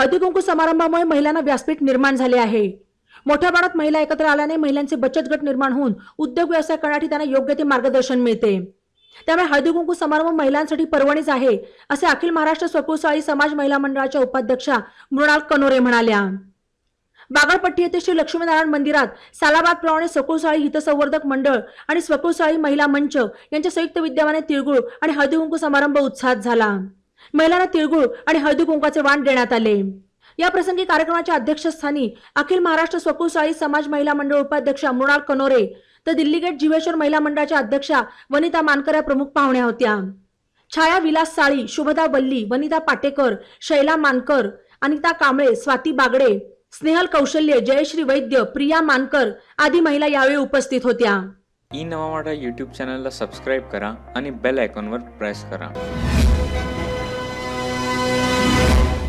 हळदी कुंकू समारंभामुळे महिलांना व्यासपीठ निर्माण झाले आहे. मोठ्या प्रमाणात महिला एकत्र आल्याने महिलांचे बचत गट निर्माण होऊन उद्योग व्यवसाय करण्यासाठी त्यांना योग्य ते मार्गदर्शन मिळते. त्यामुळे हळदी कुंकू समारंभ महिलांसाठी पर्वणीच आहे असे अखिल महाराष्ट्र स्वकुळसाळी समाज महिला मंडळाच्या उपाध्यक्षा मृणाल कनोरे म्हणाल्या. बागळपट्टी येथे श्री लक्ष्मीनारायण मंदिरात सालाबादप्रमाणे सकुळसाळी हितसंवर्धक मंडळ आणि स्वकुळसाळी महिला मंच यांच्या संयुक्त विद्यमाने तिळगुळ आणि हळदी कुंकू समारंभ उत्साहात झाला. महिलांना तिळगुळ आणि हळदी कुंकाचे वाण देण्यात आले. या प्रसंगी कार्यक्रमाच्या अध्यक्षस्थानी अखिल महाराष्ट्र स्वकुळसाळी समाज महिला मंडळ उपाध्यक्षा मृणाल कनोरे तर दिल्ली गेट जीवेश्वर महिला मंडळाच्या अध्यक्षा वनिता मानकर या प्रमुख पाहुण्या होत्या. छाया विलास साळी शुभदा वल्ली वनिता पाटेकर शैला मानकर अनिता कांबळे स्वाती बागडे स्नेहल कौशल्य जयश्री वैद्य प्रिया मानकर आदी महिला यावेळी उपस्थित होत्या. ई नवा यूट्यूब चॅनलला सबस्क्राईब करा आणि बेल आयकॉनवर प्रेस करा.